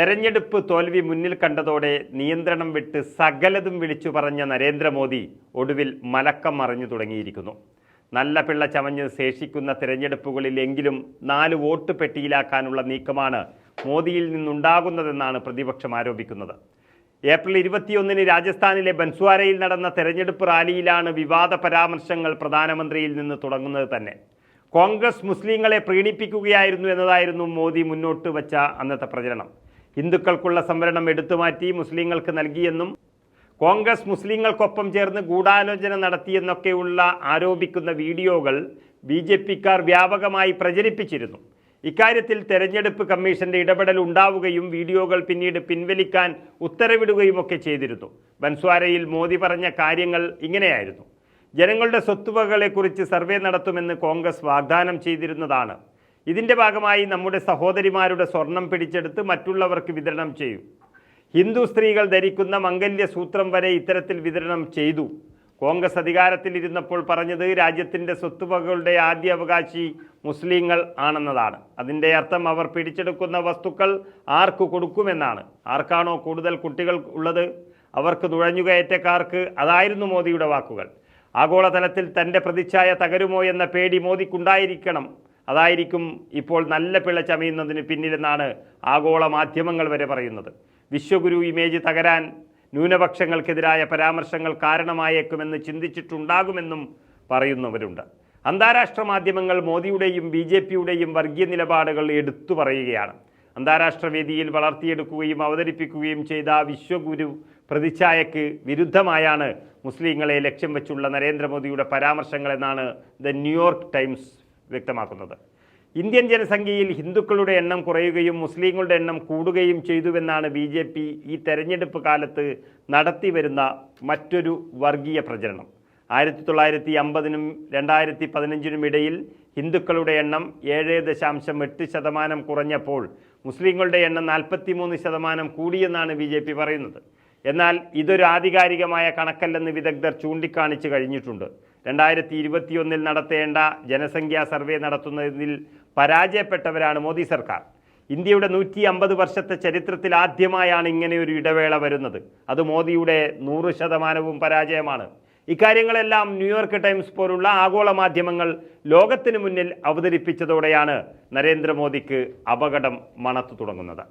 തെരഞ്ഞെടുപ്പ് തോൽവി മുന്നിൽ കണ്ടതോടെ നിയന്ത്രണം വിട്ട് സകലതും വിളിച്ചു പറഞ്ഞ നരേന്ദ്രമോദി ഒടുവിൽ മലക്കം മറിഞ്ഞു തുടങ്ങിയിരിക്കുന്നു. നല്ല പിള്ള ചമഞ്ഞ് ശേഷിക്കുന്ന തിരഞ്ഞെടുപ്പുകളിലെങ്കിലും നാല് വോട്ട് പെട്ടിയിലാക്കാനുള്ള നീക്കമാണ് മോദിയിൽ നിന്നുണ്ടാകുന്നതെന്നാണ് പ്രതിപക്ഷം ആരോപിക്കുന്നത്. ഏപ്രിൽ ഇരുപത്തിയൊന്നിന് രാജസ്ഥാനിലെ ബൻസ്വാരയിൽ നടന്ന തെരഞ്ഞെടുപ്പ് റാലിയിലാണ് വിവാദ പരാമർശങ്ങൾ പ്രധാനമന്ത്രിയിൽ നിന്ന് തുടങ്ങുന്നത് തന്നെ. കോൺഗ്രസ് മുസ്ലിങ്ങളെ പ്രീണിപ്പിക്കുകയായിരുന്നു എന്നതായിരുന്നു മോദി മുന്നോട്ട് വച്ച അന്നത്തെ പ്രചരണം. ഹിന്ദുക്കൾക്കുള്ള സംവരണം എടുത്തുമാറ്റി മുസ്ലിങ്ങൾക്ക് നൽകിയെന്നും കോൺഗ്രസ് മുസ്ലിങ്ങൾക്കൊപ്പം ചേർന്ന് ഗൂഢാലോചന നടത്തിയെന്നൊക്കെയുള്ള ആരോപിക്കുന്ന വീഡിയോകൾ ബി ജെ പിക്കാർ വ്യാപകമായി പ്രചരിപ്പിച്ചിരുന്നു. ഇക്കാര്യത്തിൽ തെരഞ്ഞെടുപ്പ് കമ്മീഷന്റെ ഇടപെടൽ ഉണ്ടാവുകയും വീഡിയോകൾ പിന്നീട് പിൻവലിക്കാൻ ഉത്തരവിടുകയുമൊക്കെ ചെയ്തിരുന്നു. ബൻസ്വാരയിൽ മോദി പറഞ്ഞ കാര്യങ്ങൾ ഇങ്ങനെയായിരുന്നു. ജനങ്ങളുടെ സ്വത്തുവകളെക്കുറിച്ച് സർവേ നടത്തുമെന്ന് കോൺഗ്രസ് വാഗ്ദാനം ചെയ്തിരുന്നതാണ്. ഇതിന്റെ ഭാഗമായി നമ്മുടെ സഹോദരിമാരുടെ സ്വർണം പിടിച്ചെടുത്ത് മറ്റുള്ളവർക്ക് വിതരണം ചെയ്യും ഹിന്ദു സ്ത്രീകൾ ധരിക്കുന്ന മംഗല്യ സൂത്രം വരെ ഇത്തരത്തിൽ വിതരണം ചെയ്തു. കോൺഗ്രസ് അധികാരത്തിൽ ഇരുന്നപ്പോൾ പറഞ്ഞത് രാജ്യത്തിന്റെ സ്വത്തുവകകളുടെ ആദ്യ അവകാശി മുസ്ലിങ്ങൾ ആണെന്നതാണ്. അതിന്റെ അർത്ഥം അവർ പിടിച്ചെടുക്കുന്ന വസ്തുക്കൾ ആർക്ക് കൊടുക്കുമെന്നാണ്. ആർക്കാണോ കൂടുതൽ കുട്ടികൾ ഉള്ളത്? അവർക്ക് നുഴഞ്ഞുകയറ്റക്കാർക്ക് അതായിരുന്നു മോദിയുടെ വാക്കുകൾ. ആഗോളതലത്തിൽ തന്റെ പ്രതിച്ഛായ തകരുമോ എന്ന പേടി മോദിക്കുണ്ടായിരിക്കണം. അതായിരിക്കും ഇപ്പോൾ നല്ല പിള്ള ചമയുന്നതിന് പിന്നിലെന്നാണ് ആഗോള മാധ്യമങ്ങൾ വരെ പറയുന്നത്. വിശ്വഗുരു ഇമേജ് തകരാൻ ന്യൂനപക്ഷങ്ങൾക്കെതിരായ പരാമർശങ്ങൾ കാരണമായേക്കുമെന്ന് ചിന്തിച്ചിട്ടുണ്ടാകുമെന്നും പറയുന്നവരുണ്ട്. അന്താരാഷ്ട്ര മാധ്യമങ്ങൾ മോദിയുടെയും ബി ജെ പിയുടെയും വർഗീയ നിലപാടുകൾ എടുത്തു പറയുകയാണ്. അന്താരാഷ്ട്ര വേദിയിൽ വളർത്തിയെടുക്കുകയും അവതരിപ്പിക്കുകയും ചെയ്ത വിശ്വഗുരു പ്രതിച്ഛായക്ക് വിരുദ്ധമായാണ് മുസ്ലിങ്ങളെ ലക്ഷ്യം വെച്ചുള്ള നരേന്ദ്രമോദിയുടെ പരാമർശങ്ങളെന്നാണ് ദ ന്യൂയോർക്ക് ടൈംസ് വ്യക്തമാക്കുന്നത്. ഇന്ത്യൻ ജനസംഖ്യയിൽ ഹിന്ദുക്കളുടെ എണ്ണം കുറയുകയും മുസ്ലിങ്ങളുടെ എണ്ണം കൂടുകയും ചെയ്തുവെന്നാണ് ബി ജെ പി ഈ തെരഞ്ഞെടുപ്പ് കാലത്ത് നടത്തിവരുന്ന മറ്റൊരു വർഗീയ പ്രചരണം. ആയിരത്തി തൊള്ളായിരത്തി അമ്പതിനും രണ്ടായിരത്തി പതിനഞ്ചിനും ഇടയിൽ ഹിന്ദുക്കളുടെ എണ്ണം ഏഴ് ദശാംശം എട്ട് ശതമാനം കുറഞ്ഞപ്പോൾ മുസ്ലിങ്ങളുടെ എണ്ണം നാൽപ്പത്തി മൂന്ന് ശതമാനം കൂടിയെന്നാണ് ബി ജെ പി പറയുന്നത്. എന്നാൽ ഇതൊരു ആധികാരികമായ കണക്കല്ലെന്ന് വിദഗ്ധർ ചൂണ്ടിക്കാണിച്ചു കഴിഞ്ഞിട്ടുണ്ട്. രണ്ടായിരത്തി ഇരുപത്തിയൊന്നിൽ നടത്തേണ്ട ജനസംഖ്യാ സർവേ നടത്തുന്നതിൽ പരാജയപ്പെട്ടവരാണ് മോദി സർക്കാർ. ഇന്ത്യയുടെ നൂറ്റി അമ്പത് വർഷത്തെ ചരിത്രത്തിൽ ആദ്യമായാണ് ഇങ്ങനെ ഒരു ഇടവേള വരുന്നത്. അത് മോദിയുടെ നൂറ് ശതമാനവും പരാജയമാണ്. ഇക്കാര്യങ്ങളെല്ലാം ന്യൂയോർക്ക് ടൈംസ് പോലുള്ള ആഗോള മാധ്യമങ്ങൾ ലോകത്തിന് മുന്നിൽ അവതരിപ്പിച്ചതോടെയാണ് നരേന്ദ്രമോദിക്ക് അപകടം മണത്തു തുടങ്ങുന്നത്.